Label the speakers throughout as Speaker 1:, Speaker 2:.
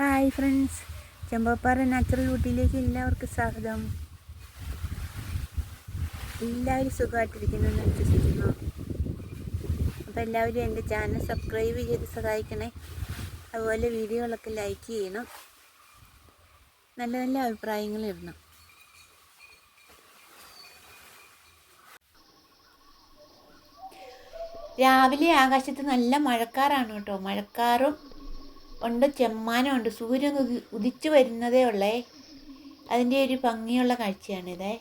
Speaker 1: Hi friends Chembappara natural ബ്യൂട്ടിയിലേക്ക് എല്ലാവർക്കും സ്വാഗതം. എല്ലാവരും സുഖമായിട്ടിരിക്കുന്നു വിശ്വസിക്കുന്നു. അപ്പോൾ എല്ലാവരും എന്റെ ചാനൽ സബ്സ്ക്രൈബ് ചെയ്ത് സഹായിക്കണേ. അതുപോലെ വീഡിയോകളൊക്കെ ലൈക്ക് ചെയ്യണം. നല്ല നല്ല അഭിപ്രായങ്ങൾ ഇടണം. രാവിലെ ആകാശത്ത് നല്ല മഴക്കാറാണ് കേട്ടോ. മഴക്കാറും ഉണ്ട് ചെമ്മാനമുണ്ട് സൂര്യൻ ഉദി ഉദിച്ചു വരുന്നതേ ഉള്ളേ. അതിന്റെ ഒരു ഭംഗിയുള്ള കാഴ്ചയാണിത്.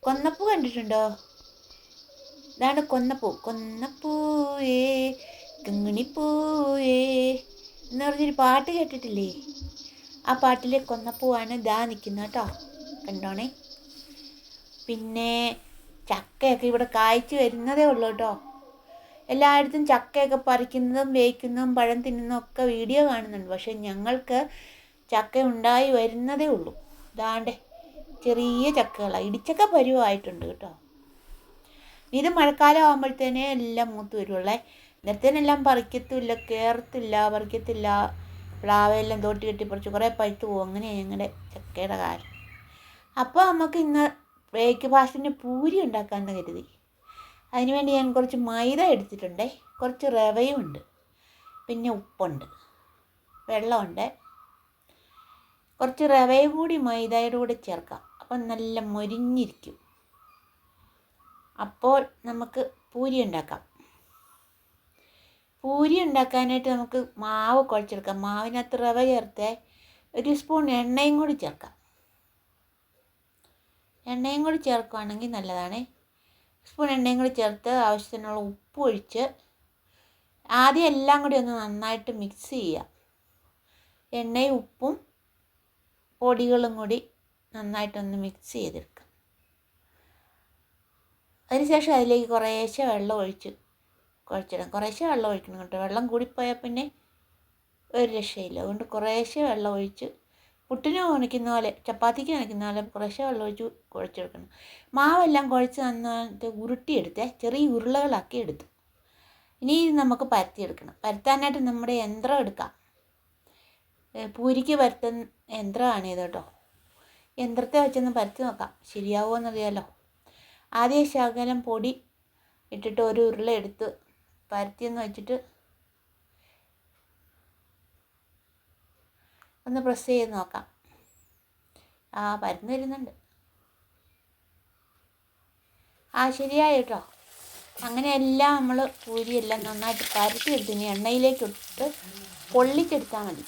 Speaker 1: കൊന്നപ്പൂ കണ്ടിട്ടുണ്ടോ? ഇതാണ് കൊന്നപ്പൂ. കൊന്നപ്പൂയേ കിങ്ങിണിപ്പൂയേ എന്ന് പറഞ്ഞൊരു പാട്ട് കേട്ടിട്ടില്ലേ? ആ പാട്ടിലെ കൊന്നപ്പൂവാണ് ദാ നിൽക്കുന്നത് കേട്ടോ. കണ്ടോണേ? പിന്നെ ചക്കയൊക്കെ ഇവിടെ കായ്ച്ചു വരുന്നതേ ഉള്ളൂ കേട്ടോ. എല്ലായിടത്തും ചക്കയൊക്കെ പറിക്കുന്നതും വേവിക്കുന്നതും പഴം തിന്നുന്നതും ഒക്കെ വീഡിയോ കാണുന്നുണ്ട്. പക്ഷെ ഞങ്ങൾക്ക് ചക്ക ഉണ്ടായി വരുന്നതേ ഉള്ളൂ. ഇതാണ്ടേ ചെറിയ ചക്കകളാണ് ഇടിച്ചക്ക പരുവമായിട്ടുണ്ട് കേട്ടോ. ഇത് മഴക്കാലം ആകുമ്പോഴത്തേനെ എല്ലാം മൂത്ത് വരുവുള്ളേ നേരത്തേനെല്ലാം പറിക്കത്തില്ല കയറത്തില്ല പറിക്കത്തില്ല. പ്ലാവെല്ലാം തോട്ടി കെട്ടി പറിച്ച് കുറേ പഴുത്ത് പോകും. അങ്ങനെയാണ് ഞങ്ങളുടെ ചക്കയുടെ കാലം. അപ്പോൾ നമുക്ക് ഇന്ന് ബ്രേക്ക്ഫാസ്റ്റിന് പൂരി ഉണ്ടാക്കാമെന്ന് കരുതി. അതിനുവേണ്ടി ഞാൻ കുറച്ച് മൈദ എടുത്തിട്ടുണ്ട്. കുറച്ച് റവയും ഉണ്ട് പിന്നെ ഉപ്പുണ്ട്. വെള്ളമുണ്ട്. കുറച്ച് റവയും കൂടി മൈദയുടെ കൂടെ ചേർക്കാം. അപ്പം നല്ല മൊരിഞ്ഞിരിക്കും. അപ്പോൾ നമുക്ക് പൂരി ഉണ്ടാക്കാം. പൂരി ഉണ്ടാക്കാനായിട്ട് നമുക്ക് മാവ് കുഴച്ചെടുക്കാം. മാവിനകത്ത് റവ ചേർത്ത് ഒരു സ്പൂൺ എണ്ണയും കൂടി ചേർക്കാം. എണ്ണയും കൂടി ചേർക്കുകയാണെങ്കിൽ നല്ലതാണ്. സ്പൂൺ എണ്ണയും കൂടി ചേർത്ത് ആവശ്യത്തിനുള്ള ഉപ്പ് ഒഴിച്ച് ആദ്യം എല്ലാം കൂടി ഒന്ന് നന്നായിട്ട് മിക്സ് ചെയ്യുക. എണ്ണയും ഉപ്പും പൊടികളും കൂടി നന്നായിട്ടൊന്ന് മിക്സ് ചെയ്തെടുക്കുക. അതിനുശേഷം അതിലേക്ക് കുറേശ്ശെ വെള്ളം ഒഴിച്ച് കുഴച്ചിടാം. കുറേശ്ശെ വെള്ളം ഒഴിക്കണം കേട്ടോ. വെള്ളം കൂടിപ്പോയാൽ പിന്നെ ഒരു രക്ഷയില്ല. അതുകൊണ്ട് കുറേശ്ശെ വെള്ളം ഒഴിച്ച് പുട്ടിന് നനയ്ക്കുന്ന പോലെ ചപ്പാത്തിക്ക് നനയ്ക്കുന്ന പോലെ കുറേശ്ശെ വെള്ളം ഒഴിച്ച് കുഴച്ചെടുക്കണം മാവെല്ലാം കുഴച്ച് നന്നായിട്ട് ഉരുട്ടിയെടുത്ത് ചെറിയ ഉരുളകളാക്കി എടുത്തു. ഇനി ഇത് നമുക്ക് പരത്തിയെടുക്കണം. പരത്താനായിട്ട് നമ്മുടെ യന്ത്രം എടുക്കാം. പൂരിക്ക് പരത്തുന്ന യന്ത്രമാണ് ഇത് കേട്ടോ. യന്ത്രത്തെ വെച്ചൊന്ന് പരത്തി നോക്കാം. ശരിയാവുമോ എന്നറിയാലോ. ആദ്യം ശകലം പൊടി ഇട്ടിട്ട് ഒരു ഉരുള എടുത്ത് പരത്തിയെന്ന് വെച്ചിട്ട് ഒന്ന് പ്രസ് ചെയ്ത് നോക്കാം. ആ പരന്ന് വരുന്നുണ്ട്. ആ ശരിയായി കേട്ടോ അങ്ങനെ എല്ലാം നമ്മൾ പൂരിയെല്ലാം നന്നായിട്ട് പരത്തി എടുത്ത് ഇനി എണ്ണയിലേക്ക് ഇട്ട് പൊള്ളിച്ചെടുത്താൽ മതി.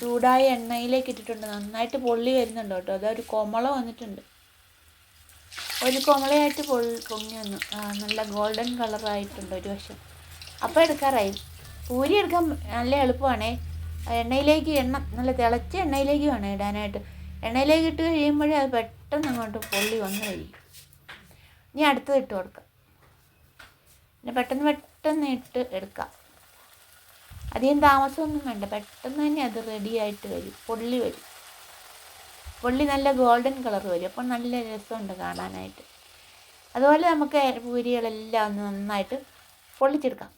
Speaker 1: ചൂടായ എണ്ണയിലേക്ക് ഇട്ടിട്ടുണ്ട്. നന്നായിട്ട് പൊള്ളി വരുന്നുണ്ട് കേട്ടോ. അതൊരു കൊമള വന്നിട്ടുണ്ട്. ഒരു കൊമളയായിട്ട് പൊള്ളി പൊങ്ങി വന്നു. നല്ല ഗോൾഡൻ കളറായിട്ടുണ്ട് ഒരു വശം. അപ്പോൾ എടുക്കാറായി. പൂരി എടുക്കാൻ നല്ല എളുപ്പമാണേ. എണ്ണയിലേക്ക് എണ്ണ നല്ല തിളച്ച എണ്ണയിലേക്ക് വേണം ഇടാനായിട്ട്. എണ്ണയിലേക്ക് ഇട്ട് കഴിയുമ്പോഴേ അത് പെട്ടെന്ന് അങ്ങോട്ട് പൊള്ളി വന്നു കഴിയും. ഇനി അടുത്തത് ഇട്ട് കൊടുക്കാം. പിന്നെ പെട്ടെന്ന് പെട്ടെന്ന് ഇട്ട് എടുക്കാം. അധികം താമസമൊന്നും വേണ്ട. പെട്ടെന്ന് തന്നെ അത് റെഡിയായിട്ട് വരും. പൊള്ളി വരും. പൊള്ളി നല്ല ഗോൾഡൻ കളർ വരും. അപ്പോൾ നല്ല രസമുണ്ട് കാണാനായിട്ട്. അതുപോലെ നമുക്ക് പൂരികളെല്ലാം ഒന്ന് നന്നായിട്ട് പൊള്ളിച്ചെടുക്കാം.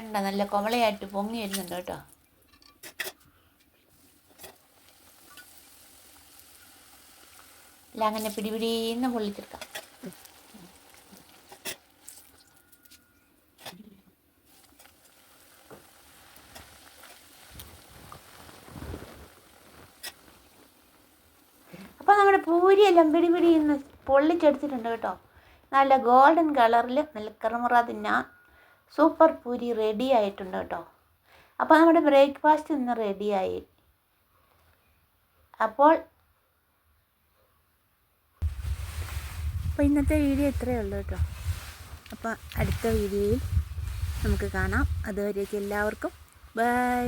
Speaker 1: എണ്ണ നല്ല കൊമളയായിട്ട് പൊങ്ങി വരുന്നുണ്ട് കേട്ടോ. അല്ല അങ്ങനെ പിടിപിടിന്ന് പൊള്ളിച്ചെടുക്കാം. അപ്പോൾ നമ്മുടെ പൂരിയെല്ലാം പിടി പിടിന്ന് പൊള്ളിച്ചെടുത്തിട്ടുണ്ട് കേട്ടോ. നല്ല ഗോൾഡൻ കളറിൽ നല്ല കറുമുറ സൂപ്പർ പൂരി റെഡി ആയിട്ടുണ്ട് കേട്ടോ. അപ്പോൾ നമ്മുടെ ബ്രേക്ക്ഫാസ്റ്റ് ഇന്ന് റെഡിയായി അപ്പോൾ അപ്പോൾ ഇന്നത്തെ വീഡിയോ ഇത്രയേ ഉള്ളൂ കേട്ടോ. അപ്പോൾ അടുത്ത വീഡിയോയിൽ നമുക്ക് കാണാം. അതുവരേക്കും എല്ലാവർക്കും. ബൈ.